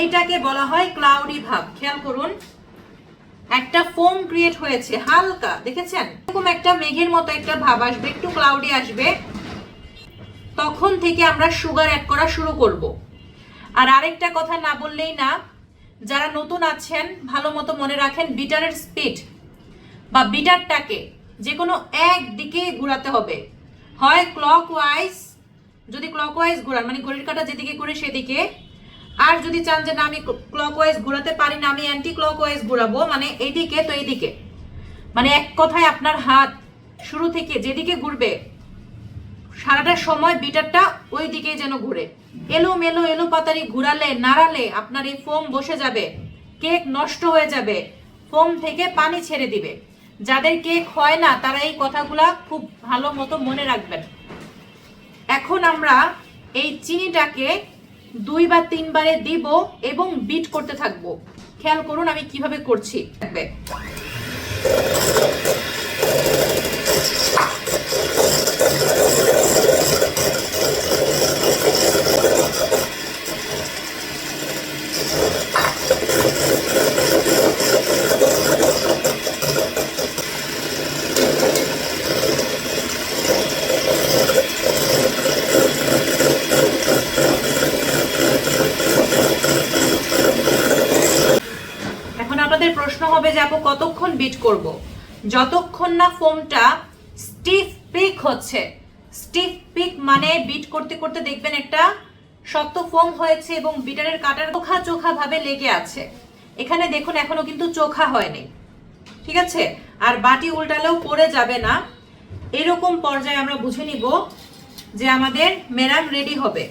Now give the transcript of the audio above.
এইটাকে বলা হয় ক্লাউডি ভাব। খেয়াল করুন, একটা ফোম ক্রিয়েট হয়েছে, হালকা, দেখেছেন? এরকম একটা মেঘের মতো একটা ভাব আসবে, একটু ক্লাউডি আসবে। তখন থেকে আমরা সুগার অ্যাড করা শুরু করব। আর আরেকটা কথা না বললেই না, যারা নতুন আছেন, ভালো মতো মনে রাখেন বিটারের স্পিড বা বিটারটাকে যে কোনো এক দিকে ঘোরাতে হবে। হয় ক্লক ওয়াইজ যদি ক্লক ওয়াইজ ঘোরান মানে ঘড়ির কাঁটা যেদিকে ঘুরে সেদিকে আর যদি চান যে না, আমি ক্লক ওয়াইজ ঘোরাতে পারি না, আমি অ্যান্টি ক্লক ওয়াইজ ঘোরাবো মানে এইদিকে তো এইদিকে। মানে এক কথায় আপনার হাত শুরু থেকে যেদিকে ঘুরবে, সারাটা সময় বিটারটা ওই দিকেই যেন ঘুরে। এলো মেলো এলো পাতারি ঘুরালে, নাড়ালে আপনার এই ফোম বসে যাবে কেক নষ্ট হয়ে যাবে ফোম থেকে পানি ছেড়ে দিবে। যাদের কেক হয় না, তারা এই কথাগুলা খুব ভালো মতো মনে রাখবেন। এখন আমরা এই চিনিটাকে দুই বা তিনবারে দিব এবং বিট করতে থাকব। খেয়াল করুন আমি কীভাবে করছি। থাকবে এখন আপনাদের প্রশ্ন হবে যে আপু, কতক্ষণ বিট করব? যতক্ষণ না ফোমটা স্টিফ পিক হচ্ছে। স্টিফ পিক মানে বিট করতে করতে দেখবেন একটা শক্ত ফোম হয়েছে এবং বিটারের কাটার চোখা চোখা ভাবে লেগে আছে। এখানে দেখুন, এখনও কিন্তু চোখা হয়নি। ঠিক আছে? আর বাটি উল্টালেও পড়ে যাবে না। এরকম পর্যায়ে আমরা বুঝে নিব যে আমাদের মেরাম রেডি হবে।